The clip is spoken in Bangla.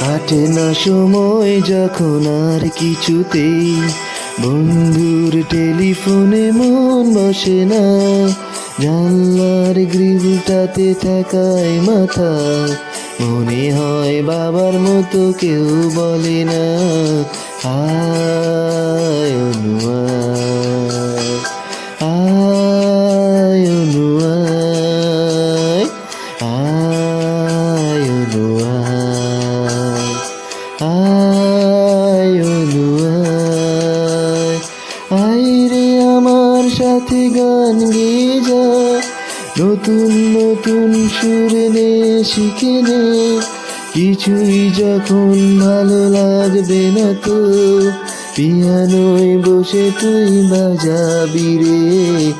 কাটে না সময় যখন আর কিছুতেই। বন্ধুর টেলিফোনে মন বসে না। জানলার গ্রিলটাতে থাকায় মাথা। মনে হয় বাবার মতো কেউ বলে না। আয় আয় আয়। সাথে গান গেয়ে যা। নতুন নতুন সুর নে, শিখে নে। কিছুই যখন ভালো লাগবে না তো, পিয়ানোয় বসে তুই বাজাবি রে।